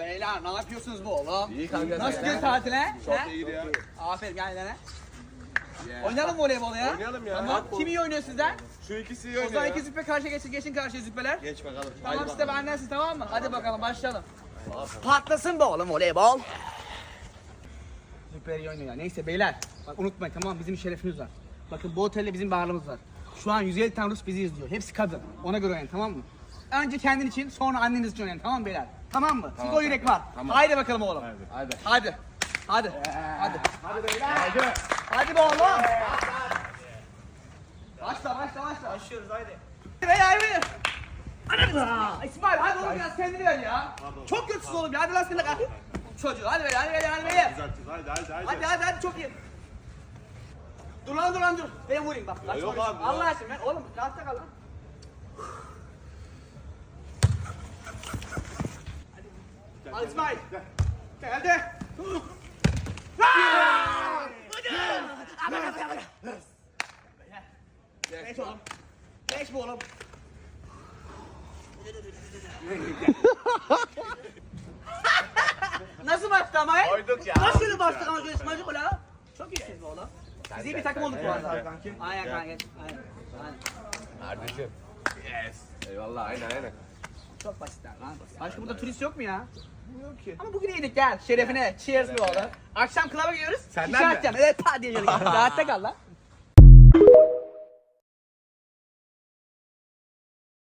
Beyler ne yapıyorsunuz bu oğlum? İyi kanka. Nasıl gidiyor tatil he? Çok He? iyi ya. Aferin gel lan. he. Oynayalım mı voleybol ya? Oynayalım ya. Tamam. Kim iyi oynuyor sizden? Şu ikisi iyi O zaman oynuyor iki züppe karşı geçin, geçin karşıya züppeler. Geç bakalım. Tamam işte bendensin tamam mı? Hadi bakalım başlayalım. Patlasın be oğlum voleybol. Süper iyi oynuyor ya. Neyse beyler. Bak unutmayın tamam bizim şerefimiz var. Bakın bu otelde bizim bağrımız var. Şu an 150 tane Rus bizi izliyor. Hepsi kadın. Ona göre oynayın tamam mı? Önce kendin için sonra anneniz için oynayın tamam mı beyler? Tamam mı? Sizde o yürek var. Haydi bakalım oğlum. Hadi. Hadi. Hadi. Hadi. Hadi beyler. Hadi. Hadi be oğlum. Başla başla başla. Başlıyoruz haydi. Beyler beyler. Ana! İsmail hadi oğlum biraz kendini ver ya. Çok kötüsün oğlum ya. Hadi lan seni Çocuğu hadi beyler hadi beyler hadi beyler. Hadi hadi hadi. Hadi hadi hadi çok iyi. Dur lan dur lan dur. Ben vurayım bak. Kaç yok abi ya. Allah aşkına oğlum rahatta kal lan. Al İsmail. Geldi. Geç oğlum. Geç bu oğlum. Nasıl bastı ama he? Koyduk ya. Nasıl bastık ama şöyle İsmail'cik öyle ha? Çok iyisiniz be oğlum. Biz iyi bir takım olduk bu arada. Aynen kanki. Aynen. Aynen. Aynen. Kardeşim. Yes. Eyvallah aynen aynen. Çok basitler lan. Başka burada turist yok mu ya? Yok ki. Ama bugün iyiydik gel. Şerefine. Cheers be oğlum. Akşam klaba gidiyoruz. Senden mi? Evet pa diye gelin. Rahatta kal lan.